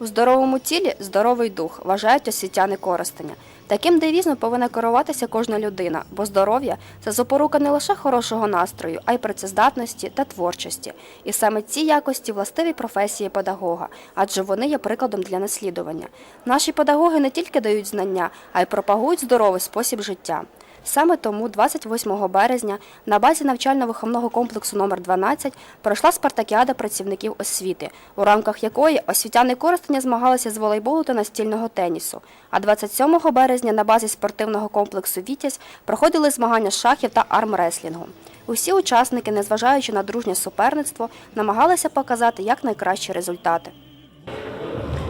У здоровому тілі здоровий дух, вважають освітяни Коростеня. Таким девізом повинна керуватися кожна людина, бо здоров'я це запорука не лише хорошого настрою, а й працездатності та творчості. І саме ці якості властиві професії педагога, адже вони є прикладом для наслідування. Наші педагоги не тільки дають знання, а й пропагують здоровий спосіб життя. Саме тому 28 березня на базі навчально-виховного комплексу номер 12 пройшла спартакіада працівників освіти, у рамках якої освітяни Коростеня змагалися з волейболу та настільного тенісу. А 27 березня на базі спортивного комплексу Вітязь проходили змагання з шахів та армреслінгу. Усі учасники, незважаючи на дружнє суперництво, намагалися показати якнайкращі результати.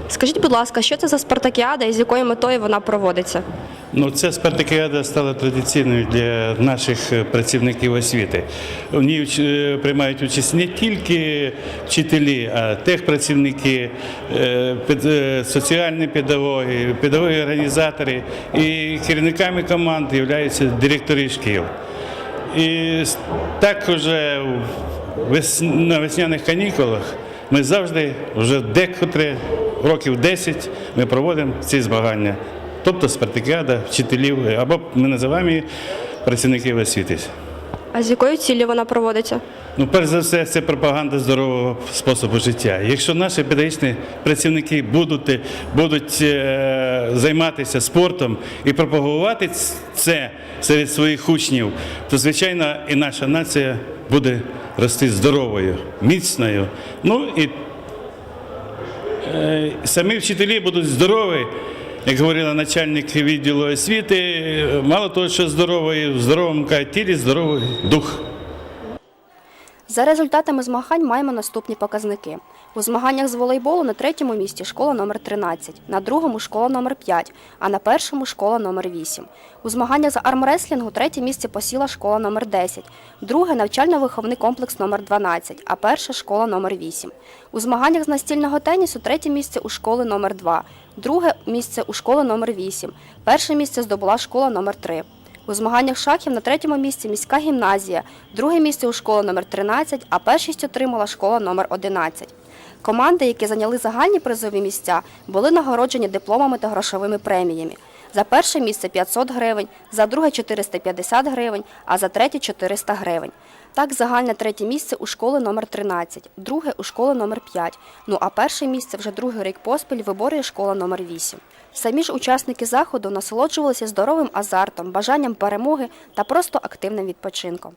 Скажіть, будь ласка, що це за спартакіада і з якою метою вона проводиться? Ну, ця спартакіада стала традиційною для наших е, працівників освіти. В ній е, приймають участь не тільки вчителі, а техпрацівники, е, соціальні педагоги, педагоги-організатори і керівниками команд являються директори шкіл. І с- так вже на весняних канікулах ми завжди, вже декотре, років 10, ми проводимо ці змагання. Тобто спартакіада вчителів, або ми називаємо її працівників освіти. А з якою ціллю вона проводиться? Ну, перш за все, це пропаганда здорового способу життя. Якщо наші педагогічні працівники будуть, будуть е, займатися спортом і пропагувати це серед своїх учнів, то звичайно і наша нація буде рости здоровою, міцною. Ну і самі вчителі будуть здорові. Як говорила начальник відділу освіти, е, мало того, що здоровий, в здоровому тілі здоровий дух. За результатами змагань маємо наступні показники. У змаганнях з волейболу на третьому місці школа номер 13, на другому школа номер 5, а на першому школа номер 8. У змаганнях з армреслінгу третє місце посіла школа номер 10, друге навчально-виховний комплекс номер 12, а перша школа номер 8. У змаганнях з настільного тенісу третє місце у школи номер 2, друге місце у школи номер 8, перше місце здобула школа номер 3. У змаганнях шахів на третьому місці міська гімназія, друге місце у школи номер 13, а першість отримала школа номер 11. Команди, які зайняли загальні призові місця, були нагороджені дипломами та грошовими преміями. За перше місце 500 гривень, за друге 450 гривень, а за третє 400 гривень. Так, загальне третє місце у школи номер 13, друге у школи номер 5, ну а перше місце вже другий рік поспіль виборює школа номер 8. Самі ж учасники заходу насолоджувалися здоровим азартом, бажанням перемоги та просто активним відпочинком.